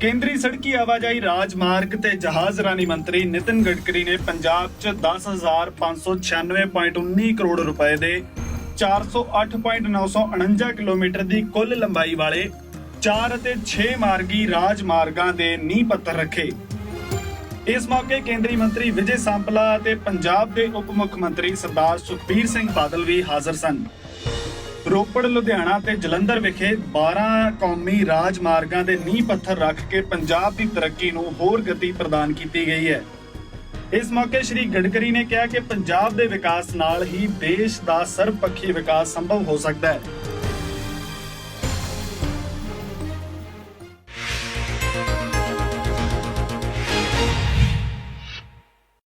ਕੇਂਦਰੀ ਸੜਕੀ ਆਵਾਜਾਈ ਰਾਜਮਾਰਗ ਤੇ ਜਹਾਜ਼ ਰਾਨੀ ਮੰਤਰੀ ਨਿਤਿਨ ਗਡਕਰੀ ਨੇ ਪੰਜਾਬ 'ਚ 10596.19 ਕਰੋੜ ਰੁਪਏ ਦੇ 408.949 ਕਿਲੋਮੀਟਰ ਦੀ ਕੁੱਲ ਲੰਬਾਈ ਵਾਲੇ 4 ਅਤੇ 6 ਮਾਰਗੀ ਰਾਜਮਾਰਗਾਂ ਦੇ ਨੀਂਹ ਪੱਥਰ ਰੱਖੇ। ਇਸ ਮੌਕੇ ਕੇਂਦਰੀ ਮੰਤਰੀ ਵਿਜੇ ਸਾਂਪਲਾ ਅਤੇ ਪੰਜਾਬ ਦੇ ਉਪ ਮੁੱਖ ਮੰਤਰੀ ਸਰਦਾਰ ਸੁਖਬੀਰ ਸਿੰਘ ਬਾਦਲ ਵੀ ਹਾਜ਼ਰ ਸਨ। ਰੋਪੜ, ਲੁਧਿਆਣਾ ਤੇ ਜਲੰਧਰ ਵਿਖੇ 12 ਕੌਮੀ ਰਾਜਮਾਰਗਾਂ ਦੇ ਨੀਂਹ ਪੱਥਰ ਰੱਖ ਕੇ ਪੰਜਾਬ ਦੀ ਤਰੱਕੀ ਨੂੰ ਹੋਰ ਗਤੀ ਪ੍ਰਦਾਨ ਕੀਤੀ ਗਈ ਹੈ। ਇਸ ਮੌਕੇ ਸ਼੍ਰੀ ਗਡਕਰੀ ਨੇ ਕਿਹਾ ਕਿ ਪੰਜਾਬ ਦੇ ਵਿਕਾਸ ਨਾਲ ਹੀ ਦੇਸ਼ ਦਾ ਸਰਬਪੱਖੀ ਵਿਕਾਸ ਸੰਭਵ ਹੋ ਸਕਦਾ ਹੈ।